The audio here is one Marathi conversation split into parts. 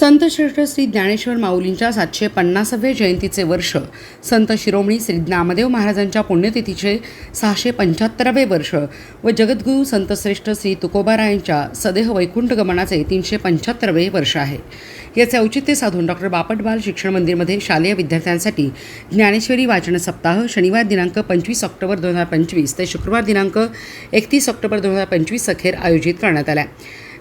संत श्रेष्ठ श्री ज्ञानेश्वर माऊलींच्या सातशे पन्नासाव्या जयंतीचे वर्ष संत शिरोमणी श्री नामदेव महाराजांच्या पुण्यतिथीचे सहाशे पंच्याहत्तरावे वर्ष व जगद्गुरू संतश्रेष्ठ श्री तुकोबारायांच्या सदेह वैकुंठ गमनाचे तीनशे पंच्याहत्तरावे वर्ष आहे. याचे औचित्य साधून डॉक्टर बापटबाल शिक्षण मंदिरमध्ये शालेय विद्यार्थ्यांसाठी ज्ञानेश्वरी वाचन सप्ताह शनिवार दिनांक पंचवीस ऑक्टोबर दोन हजार पंचवीस ते शुक्रवार दिनांक एकतीस ऑक्टोबर दोन हजार पंचवीस अखेर आयोजित करण्यात आला.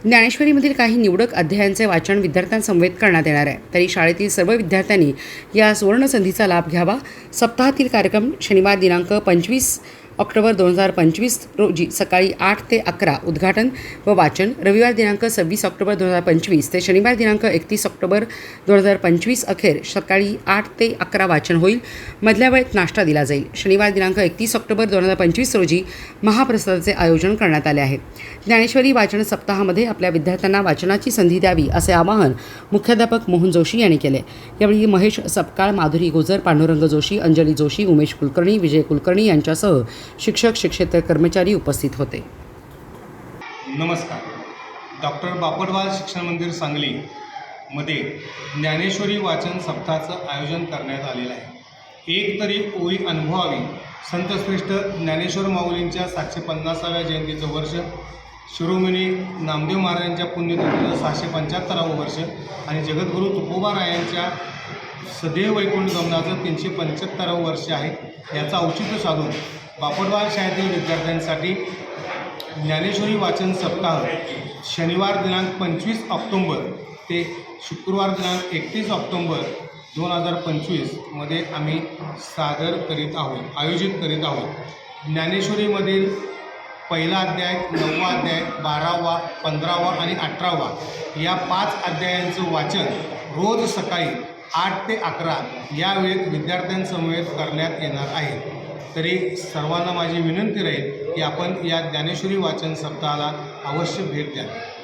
ज्ञानेश्वरीमधील काही निवडक अध्यायांचे वाचन विद्यार्थ्यांसमवेत करण्यात येणार आहे. तरी शाळेतील सर्व विद्यार्थ्यांनी या सुवर्णसंधीचा लाभ घ्यावा. सप्ताहातील कार्यक्रम शनिवार दिनांक पंचवीस ऑक्टोबर दोन हजार पंचवीस रोजी सकाळी आठ ते अकरा उद्घाटन व वाचन. रविवार दिनांक सव्वीस ऑक्टोबर दोन हजार पंचवीस ते शनिवार दिनांक एकतीस ऑक्टोबर दोन हजार पंचवीस अखेर सकाळी आठ ते अकरा वाचन होईल. मधल्या वेळेत नाश्ता दिला जाईल. शनिवार दिनांक एकतीस ऑक्टोबर दोन हजार पंचवीस रोजी महाप्रसादाचे आयोजन करण्यात आले आहे. ज्ञानेश्वरी वाचन सप्ताहामध्ये आपल्या विद्यार्थ्यांना वाचनाची संधी द्यावी असे आवाहन मुख्याध्यापक मोहन जोशी यांनी केले. यावेळी महेश सपकाळ माधुरी गोजर पांडुरंग जोशी अंजली जोशी उमेश कुलकर्णी विजय कुलकर्णी यांच्यासह शिक्षक शिक्षेतर कर्मचारी उपस्थित होते. नमस्कार. डॉक्टर बापटवाल शिक्षण मंदिर सांगली मध्ये ज्ञानेश्वरी वाचन सप्ताहाचं आयोजन करण्यात आलेलं आहे. एक तरी ओळी अनुभवावी संतश्रेष्ठ ज्ञानेश्वर माऊलींच्या सातशे पन्नासाव्या जयंतीचं वर्ष शिरोमणी नामदेव महाराजांच्या पुण्यतिथीचं सहाशे पंच्याहत्तरावं वर्ष आणि जगद्गुरू तुकोबा रायांच्या सदैव वैकुंठ गमनाचं तीनशे पंच्याहत्तरावं वर्ष आहे. याचं औचित्य साधून बापटवाल शाळेतील विद्यार्थ्यांसाठी ज्ञानेश्वरी वाचन सप्ताह शनिवार दिनांक पंचवीस ऑक्टोंबर ते शुक्रवार दिनांक एकतीस ऑक्टोंबर दोन हजार पंचवीसमध्ये आम्ही सादर करीत आहोत आयोजित करीत आहोत. ज्ञानेश्वरीमधील पहिला अध्याय नववा अध्याय बारावा पंधरावा आणि अठरावा या पाच अध्यायांचं वाचन रोज सकाळी आठ ते अकरा या वेळेत विद्यार्थ्यांसमवेत करण्यात येणार आहे. तरी सर्वांना माझी विनंती राहील की आपण या ज्ञानेश्वरी वाचन सप्ताहाला अवश्य भेट द्यावी.